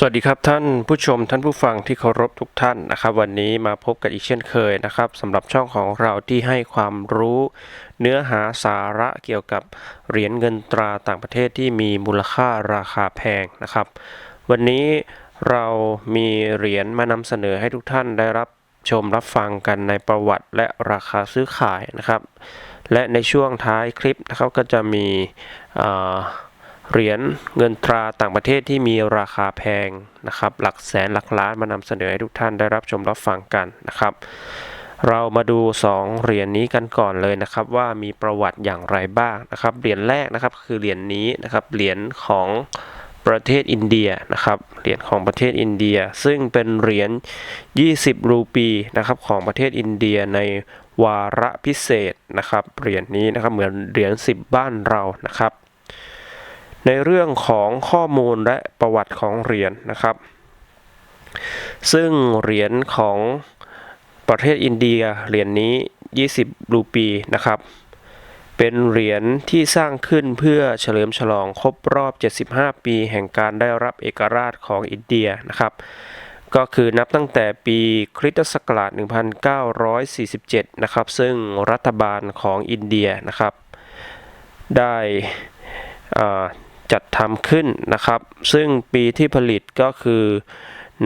สวัสดีครับท่านผู้ชมท่านผู้ฟังที่เคารพทุกท่านนะครับ วันนี้มาพบกันอีกเช่นเคยนะครับสำหรับช่องของเราที่ให้ความรู้ เนื้อหาสาระเกี่ยวกับเหรียญเงินตราต่างประเทศที่มีมูลค่าราคาแพงนะครับ วันนี้เรามีเหรียญมานำเสนอให้ทุกท่านได้รับชมรับฟังกันในประวัติและราคาซื้อขายนะครับ และในช่วงท้ายคลิปนะครับก็จะมี เหรียญเงินตราต่างประเทศที่มีราคาแพงนะครับ หลักแสนหลักล้านมานำเสนอให้ทุกท่านได้รับชมรับฟังกันนะครับ เรามาดู 2 เหรียญนี้กันก่อนเลยนะครับ ว่ามีประวัติอย่างไรบ้างนะครับ เหรียญแรกนะครับคือเหรียญนี้นะครับ เหรียญของประเทศอินเดียนะครับ เหรียญของประเทศอินเดีย ซึ่งเป็นเหรียญ 20 รูปีนะครับของประเทศอินเดียในวาระพิเศษนะครับ เหรียญนี้นะครับเหมือนเหรียญ 10 บ้านเรานะครับ ในเรื่องของข้อมูลและประวัติของเหรียญนะครับ ซึ่งเหรียญของประเทศอินเดียเหรียญนี้ 20 รูปีนะครับ เป็นเหรียญที่สร้างขึ้นเพื่อเฉลิมฉลองครบรอบ 75 ปีแห่งการได้รับเอกราชของอินเดียนะครับ ก็คือนับตั้งแต่ปีคริสตศักราช 1947 นะครับ ซึ่งรัฐบาลของอินเดียนะครับ ได้อ่า จัดทำขึ้นนะครับ ซึ่งปีที่ผลิตก็คือ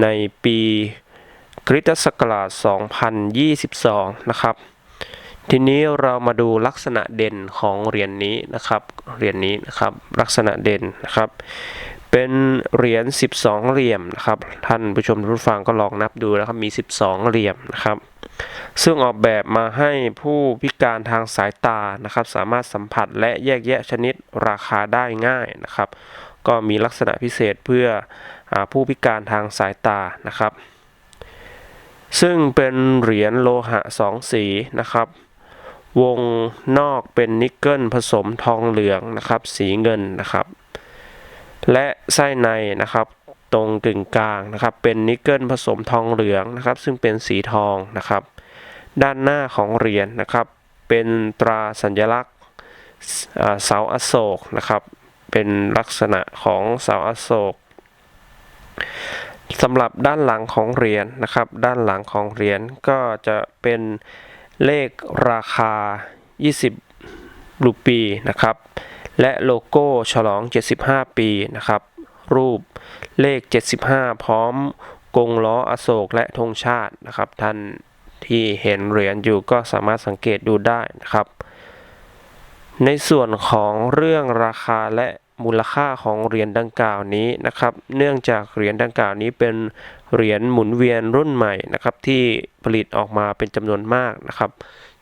ในปีคริสตศักราช 2022 นะครับ ทีนี้เรามาดูลักษณะเด่นของเหรียญนนี้นะครับเหรียญนนี้นะครับลักษณะเด่นนะครับ เป็นเหรียญ 12 เหลี่ยมนะครับ ท่านผู้ชมท่านผู้ฟังก็ลองนับดูนะครับมี 12 เหลี่ยมนะครับ ซึ่งออกแบบมาให้ผู้พิการทางสายตานะครับ สามารถสัมผัสและแยกแยะชนิดราคาได้ง่ายนะครับ ก็มีลักษณะพิเศษเพื่ออผู้พิการทางสายตานะครับ ซึ่งเป็นเหรียญโลหะสองสีนะครับ วงนอกเป็นนิกเกิลผสมทองเหลืองนะครับ สีเงินนะครับ และไส้ในนะครับตรงกึ่งกลางนะครับ เป็นนิกเกิลผสมทองเหลืองนะครับ ซึ่งเป็นสีทองนะครับ ด้านหน้าของเหรียญนะครับ เป็นตราสัญลักษณ์เสาอโศกนะครับ เป็นลักษณะของเสาอโศกสำหรับด้านหลังของเหรียญนะครับ ด้านหลังของเหรียญก็จะเป็นเลขราคา 20 รูปีนะครับ และโลโก้ฉลอง 75 ปีนะครับ รูปเลข 75 พร้อมกงล้ออโศกและธงชาตินะครับท่าน ที่เห็นเหรียญอยู่ก็สามารถสังเกตดูได้นะครับ ในส่วนของเรื่องราคาและมูลค่าของเหรียญดังกล่าวนี้นะครับ เนื่องจากเหรียญดังกล่าวนี้เป็นเหรียญหมุนเวียนรุ่นใหม่นะครับ ที่ผลิตออกมาเป็นจำนวนมากนะครับ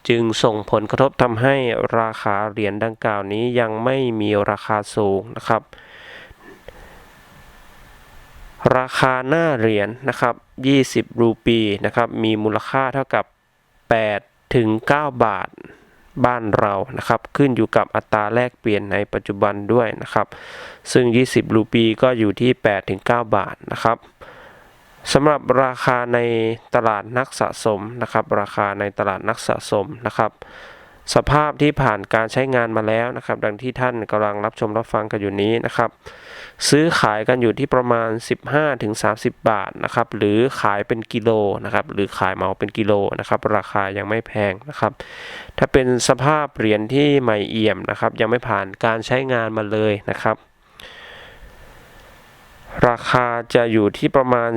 จึงส่งผลกระทบทำให้ราคาเหรียญดังกล่าวนี้ยังไม่มีราคาสูงนะครับ ราคาหน้าเหรียญนะครับ 20 รูปีนะครับ มีมูลค่าเท่ากับ 8 ถึง 9 บาทบ้านเรานะครับ ขึ้นอยู่กับอัตราแลกเปลี่ยนในปัจจุบันด้วยนะครับ ซึ่ง 20 รูปีก็อยู่ที่ 8 ถึง 9 บาทนะครับสำหรับราคาในตลาดนักสะสมนะครับ ราคาในตลาดนักสะสมนะครับ สภาพที่ผ่านการใช้งานมาแล้วนะครับ ดังที่ท่านกำลังรับชมรับฟังกันอยู่นี้นะครับ ซื้อขายกันอยู่ที่ประมาณ 15-30 บาทนะครับ หรือขายเป็นกิโลนะครับ หรือขายเหมาเป็นกิโลนะครับ ราคายังไม่แพงนะครับ ถ้าเป็นสภาพเหรียญที่ใหม่เอี่ยมนะครับ ยังไม่ผ่านการใช้งานมาเลยนะครับ ราคาจะอยู่ที่ประมาณ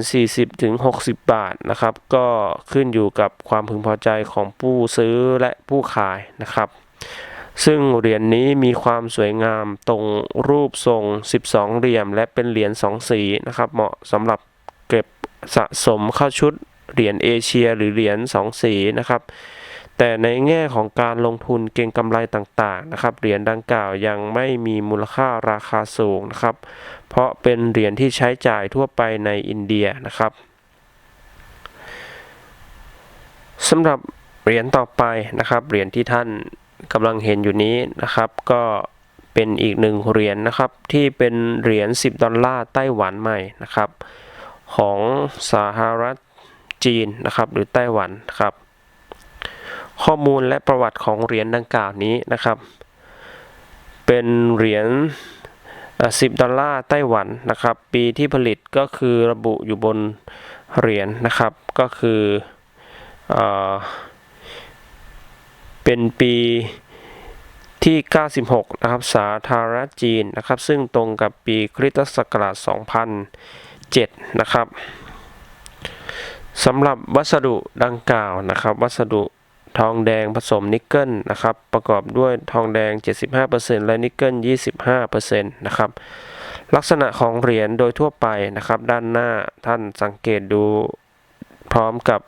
40-60 บาทนะครับ ก็ขึ้นอยู่กับความพึงพอใจของผู้ซื้อและผู้ขายนะครับ ซึ่งเหรียญนนี้มีความสวยงามตรงรูปทรง 12 เหลี่ยม และเป็นเหรียญ2สีนะครับ เหมาะสำหรับเก็บสะสมเข้าชุดเหรียญเอเชียหรือเหรียญ2สีนะครับ แต่ในแง่ของการลงทุนเก็งกำไรต่างๆนะครับเหรียญดังกล่าวยังไม่มีมูลค่าราคาสูงนะครับเพราะเป็นเหรียญที่ใช้จ่ายทั่วไปในอินเดียนะครับสำหรับเหรียญต่อไปนะครับเหรียญที่ท่านกำลังเห็นอยู่นี้นะครับ ก็เป็นอีกหนึ่งเหรียญนะครับที่เป็นเหรียญ10 ดอลลาร์ไต้หวันใหม่นะครับ ของสหรัฐจีนนะครับหรือไต้หวันครับ ข้อมูลและประวัติของเหรียญดังกล่าวนี้นะครับ เป็นเหรียญ10 ดอลลาร์ไต้หวันนะครับ ปีที่ผลิตก็คือระบุอยู่บนเหรียญนะครับ ก็คืออเป็นปีที่ 96 นะครับ สาธารณจีนนะครับ ซึ่งตรงกับปีคริสตศักราช 2007 นะครับสำหรับวัสดุดังกล่าวนะครับ วัสดุ ทองแดงผสมนิกเกิลนะครับ ประกอบด้วยทองแดง 75%และนิกเกิล 25%นะครับ ลักษณะของเหรียญโดยทั่วไปนะครับ ด้านหน้าท่านสังเกตดูพร้อมกับ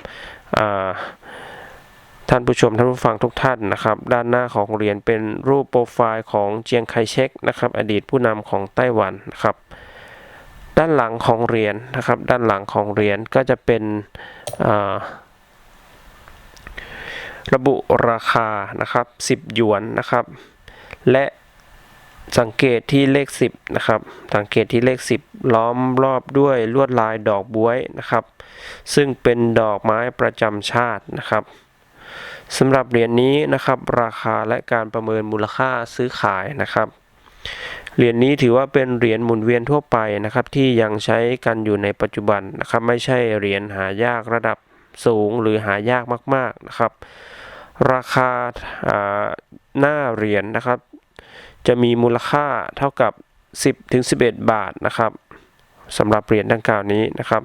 ท่านผู้ชมท่านผู้ฟังทุกท่านนะครับ ด้านหน้าของเหรียญเป็นรูปโปรไฟล์ของเจียงไคเชกนะครับ อดีตผู้นำของไต้หวันนะครับ ด้านหลังของเหรียญนะครับ ด้านหลังของเหรียญก็จะเป็นอ่า ระบุราคานะครับ 10 หยวนนะครับ และสังเกตที่เลข 10 นะครับ สังเกตที่เลข 10 ล้อมรอบด้วยลวดลายดอกบ๊วยนะครับ ซึ่งเป็นดอกไม้ประจำชาตินะครับสำหรับเหรียญนี้นะครับ ราคาและการประเมินมูลค่าซื้อขายนะครับเหรียญนี้ถือว่าเป็นเหรียญหมุนเวียนทั่วไปนะครับ ที่ยังใช้กันอยู่ในปัจจุบันนะครับ ไม่ใช่เหรียญหายากระดับสูงหรือหายากมาก ๆนะครับ ราคาหน้าเหรียญนะครับ จะมีมูลค่าเท่ากับ 10ถึง11 บาทนะครับสำหรับเหรียญดังกล่าวนี้นะครับ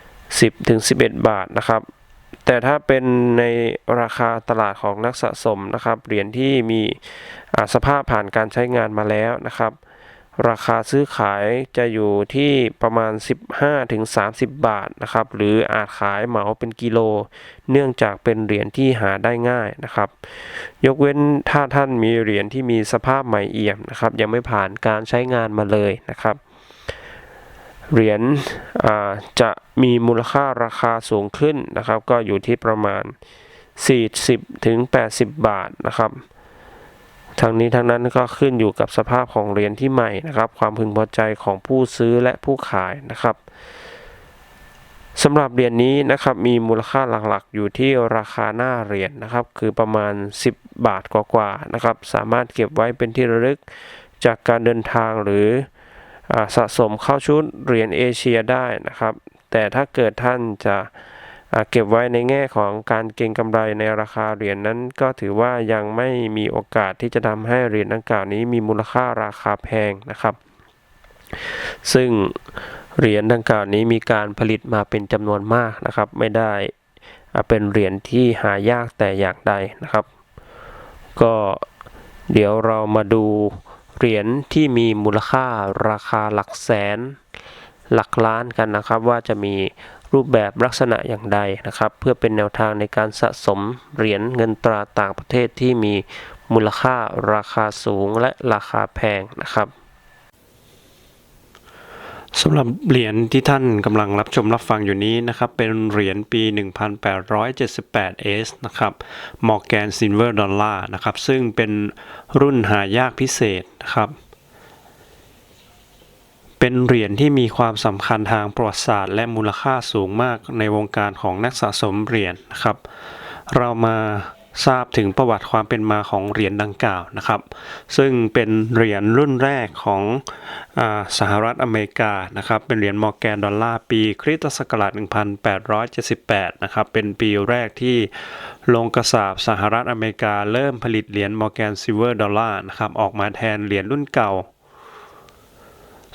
10ถึง11 บาทนะครับ แต่ถ้าเป็นในราคาตลาดของนักสะสมนะครับเหรียญที่มีสภาพผ่านการใช้งานมาแล้วนะครับ ราคาซื้อขายจะอยู่ที่ประมาณ 15-30 บาทนะครับ หรืออาจขายเหมาเป็นกิโล เนื่องจากเป็นเหรียญที่หาได้ง่ายนะครับ ยกเว้นถ้าท่านมีเหรียญที่มีสภาพใหม่เอี่ยมนะครับ ยังไม่ผ่านการใช้งานมาเลยนะครับ เหรียญจะมีมูลค่าราคาสูงขึ้นนะครับ ก็อยู่ที่ประมาณ 40-80 บาทนะครับ ทางนี้ทางนั้นก็ขึ้นอยู่กับสภาพของเหรียญที่ใหม่นะครับ ความพึงพอใจของผู้ซื้อและผู้ขายนะครับสำหรับเหรียญนี้นะครับมีมูลค่าหลักๆ อยู่ที่ราคาหน้าเหรียญนะครับ คือประมาณ 10 บาทกว่าๆนะครับ สามารถเก็บไว้เป็นที่ระลึกจากการเดินทางหรืออสะสมเข้าชุดเหรียญเอเชียได้นะครับ แต่ถ้าเกิดท่านจะ เก็บไว้ในแง่ของการเก็งกำไรในราคาเหรียญนั้น ก็ถือว่ายังไม่มีโอกาสที่จะทำให้เหรียญดังกล่าวนี้มีมูลค่าราคาแพงนะครับ ซึ่งเหรียญดังกล่าวนี้มีการผลิตมาเป็นจำนวนมากนะครับ ไม่ได้เป็นเหรียญที่หายากแต่อย่างใดนะครับ ก็เดี๋ยวเรามาดูเหรียญที่มีมูลค่าราคาหลักแสน หลักล้านกันนะครับ ว่าจะมี รูปแบบลักษณะอย่างใดนะครับ เพื่อเป็นแนวทางในการสะสมเหรียญเงินตราต่างประเทศที่มีมูลค่าราคาสูงและราคาแพงนะครับสำหรับเหรียญที่ท่านกำลังรับชมรับฟังอยู่นี้นะครับ เป็นเหรียญปี 1878 S นะครับ Morgan Silver Dollar นะครับ ซึ่งเป็นรุ่นหายากพิเศษนะครับ เป็นเหรียญที่มีความสำคัญทางประวัติศาสตร์ และมูลค่าสูงมากในวงการของนักสะสมเหรียญนะครับ เรามาทราบถึงประวัติความเป็นมาของเหรียญดังกล่าวนะครับ ซึ่งเป็นเหรียญรุ่นแรกของอสหรัฐอเมริกานะครับ เป็นเหรียญมอร์แกนดอลลาร์ปีคริสตศักราช 1878 นะครับ เป็นปีแรกที่โรงกระสาบสหรัฐอเมริกาเริ่มผลิตเหรียญมอร์แกนซิลเวอร์ดอลลาร์นะครับ ออกมาแทนเหรียญรุ่นเก่า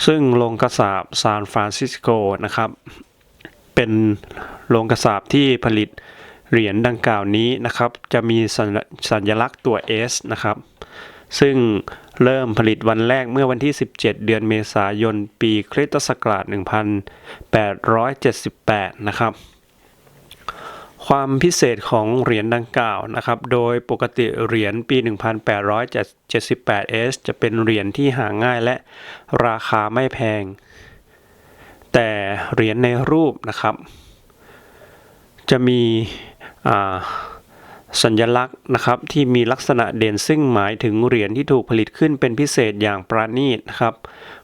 ซึ่งโรงกระสาบซานฟรานซิสโกนะครับ เป็นโรงกระสาบที่ผลิตเหรียญดังกล่าวนี้นะครับ จะมีสัญสญลักษณ์ตัว S นะครับ ซึ่งเริ่มผลิตวันแรกเมื่อวันที่ 17 เดือนเมษายน ปีคริสตศักราช 1878 นะครับ ความพิเศษของเหรียญดังกล่าวนะครับ โดยปกติเหรียญปี 1878 S จะเป็นเหรียญที่หาง่ายและราคาไม่แพง แต่เหรียญในรูปนะครับ จะมีสัญลักษณ์นะครับที่มีลักษณะเด่นซึ่งหมายถึงเหรียญที่ถูกผลิตขึ้นเป็นพิเศษอย่างประณีตนะครับ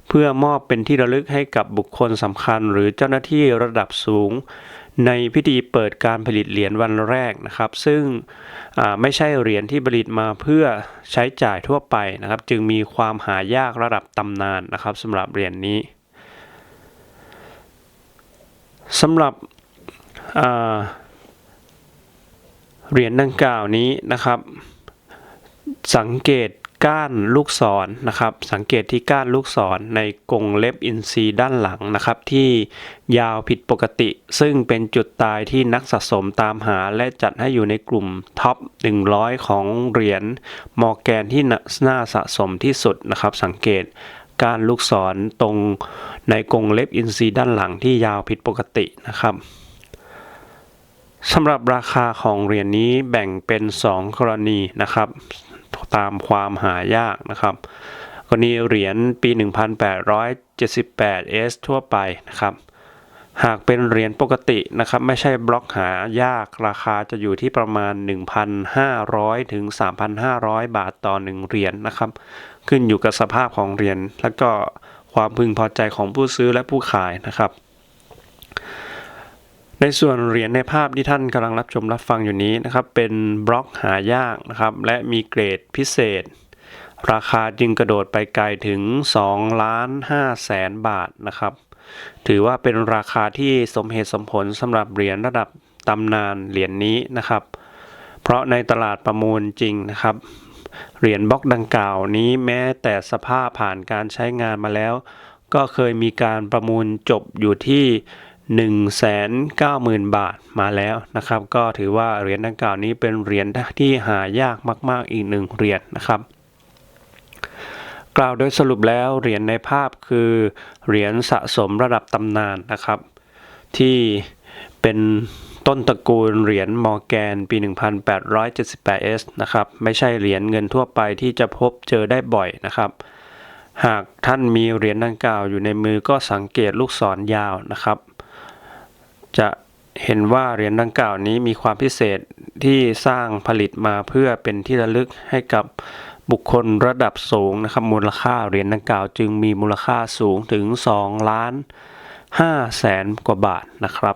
เพื่อมอบเป็นที่ระลึกให้กับบุคคลสำคัญ หรือเจ้าหน้าที่ระดับสูง ในพิธีเปิดการผลิตเหรียญวันแรกนะครับ ซึ่งไม่ใช่เหรียญที่ผลิตมาเพื่อใช้จ่ายทั่วไปนะครับ จึงมีความหายากระดับตำนานนะครับสำหรับเหรียญนี้สำหรับเหรียญดังกล่าวนี้นะครับ สังเกต ก้านลูกศรนะครับ สังเกตที่ก้านลูกศรในกรงเล็บอินทรีด้านหลังนะครับ ที่ยาวผิดปกติ ซึ่งเป็นจุดตายที่นักสะสมตามหา และจัดให้อยู่ในกลุ่มท็อป 100 ของเหรียญมอร์แกนที่น่าสะสมที่สุดนะครับ สังเกตการลูกศรตรงในกรงเล็บอินทรีด้านหลังที่ยาวผิดปกตินะครับสำหรับราคาของเหรียญนี้แบ่งเป็น 2 กรณีนะครับ ตามความหายากนะครับกรณีเหรียญปี 1878 S ทั่วไปนะครับ หากเป็นเหรียญปกตินะครับ ไม่ใช่บล็อกหายากราคาจะอยู่ที่ประมาณ 1,500 ถึง 3,500 บาทต่อ 1 เหรียญนะครับ ขึ้นอยู่กับสภาพของเหรียญและก็ความพึงพอใจของผู้ซื้อและผู้ขายนะครับ ในส่วนเหรียญในภาพที่ท่านกำลังรับชมรับฟังอยู่นี้นะครับเป็นบล็อกหายากนะครับและมีเกรดพิเศษ ราคาจึงกระโดดไปไกลถึง2ล้าน5แสนบาทนะครับ ถือว่าเป็นราคาที่สมเหตุสมผลสำหรับเหรียญระดับตำนานเหรียญนี้นะครับ เพราะในตลาดประมูลจริงนะครับเหรียญบล็อกดังกล่าวนี้แม้แต่สภาพผ่านการใช้งานมาแล้ว ก็เคยมีการประมูลจบอยู่ที่ 190,000 บาทมาแล้วนะครับ ก็ถือว่าเหรียญดังกล่าวนี้เป็นเหรียญที่หายากมาก ๆ อีกหนึ่งเหรียญนะครับ กล่าวโดยสรุปแล้วเหรียญในภาพคือเหรียญสะสมระดับตำนานนะครับ ที่เป็นต้นตระกูลเหรียญมอร์แกนปี 1878S นะครับ ไม่ใช่เหรียญเงินทั่วไปที่จะพบเจอได้บ่อยนะครับ หากท่านมีเหรียญดังกล่าวอยู่ในมือก็สังเกตลูกศรยาวนะครับ จะเห็นว่าเหรียญดังกล่าวนี้มีความพิเศษที่สร้างผลิตมาเพื่อเป็นที่ระลึกให้กับบุคคลระดับสูงนะครับมูลค่าเหรียญดังกล่าว จึงมีมูลค่าสูงถึง 2 ล้าน5แสนกว่าบาทนะครับ